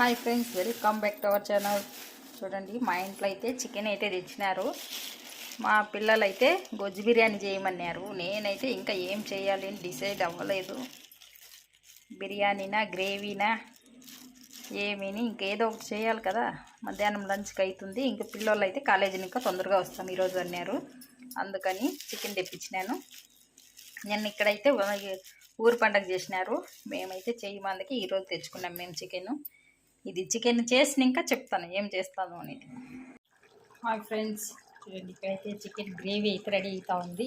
Hi friends welcome back to our channel చూడండి మా ఇంట్లో అయితే చికెన్ అయితే తెచ్చినారు. మా పిల్లలు అయితే గొజ్జు బిర్యానీ చేయమన్నారు. నేనైతే ఇంకా ఏం చేయాలి అని డిసైడ్ అవ్వలేదు. బిర్యానీనా గ్రేవీనా ఏమీని ఇంకేదో ఒకటి చేయాలి కదా. మధ్యాహ్నం లంచ్కి అవుతుంది ఇంకా పిల్లలు అయితే కాలేజీని ఇంకా తొందరగా వస్తాం ఈరోజు అన్నారు. అందుకని చికెన్ తెప్పించినాను. నేను ఇక్కడైతే ఊరు పండగ చేసినారు. మేమైతే చేయమందుకి ఈరోజు తెచ్చుకున్నాం మేము చికెన్ ఇది చికెన్ చేసినాక చెప్తాను ఏం చేస్తాను అనేది హాయ్ ఫ్రెండ్స్ చూడండి ఇక్కడైతే చికెన్ గ్రేవీ అయితే రెడీ అవుతా ఉంది.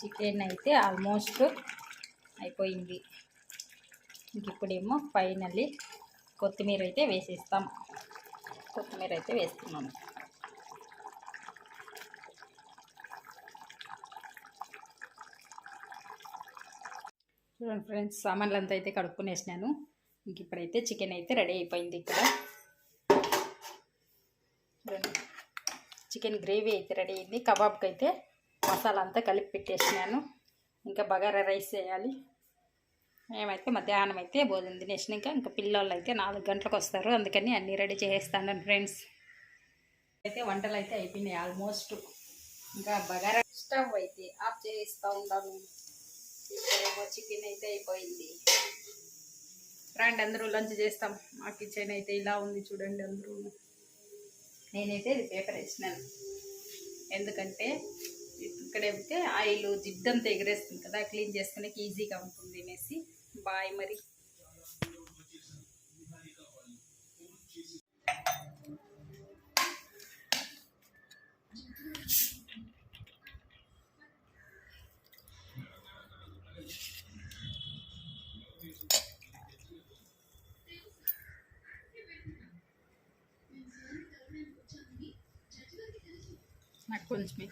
చికెన్ అయితే ఆల్మోస్ట్ అయిపోయింది. ఇంక ఇప్పుడేమో ఫైనల్లీ కొత్తిమీర అయితే వేసేస్తాం. కొత్తిమీర అయితే వేస్తున్నాము చూడండి ఫ్రెండ్స్ సామాన్లు అంతా అయితే కడుక్కునేసినాను. ఇంక ఇప్పుడైతే చికెన్ అయితే రెడీ అయిపోయింది ఇక్కడ. చికెన్ గ్రేవీ అయితే రెడీ అయింది. కబాబ్కి అయితే మసాలా అంతా కలిపి పెట్టేసినాను. ఇంకా బగారా రైస్ చేయాలి. మేమైతే మధ్యాహ్నం అయితే భోజనం తినేసినాక ఇంకా పిల్లలు అయితే నాలుగు గంటలకు వస్తారు. అందుకని అన్నీ రెడీ చేసేస్తాను ఫ్రెండ్స్. అయితే వంటలు అయితే అయిపోయినాయి ఆల్మోస్ట్. ఇంకా బగారా స్టవ్ అయితే ఆఫ్ చేస్తూ ఉండాలి. చికెన్ అయితే అయిపోయింది. రండి అందరూ లంచ్ చేస్తాం. మా కిచెన్ అయితే ఇలా ఉంది చూడండి అందరూ. నేనైతే ఇది పేపర్ వేసినాను. ఎందుకంటే ఇక్కడ అయితే ఆయిల్ జిడ్డంతా ఎగరేస్తుంది కదా క్లీన్ చేసుకునేకి ఈజీగా ఉంటుంది అనేసి. బాయ్ మరి. Na kunst mich.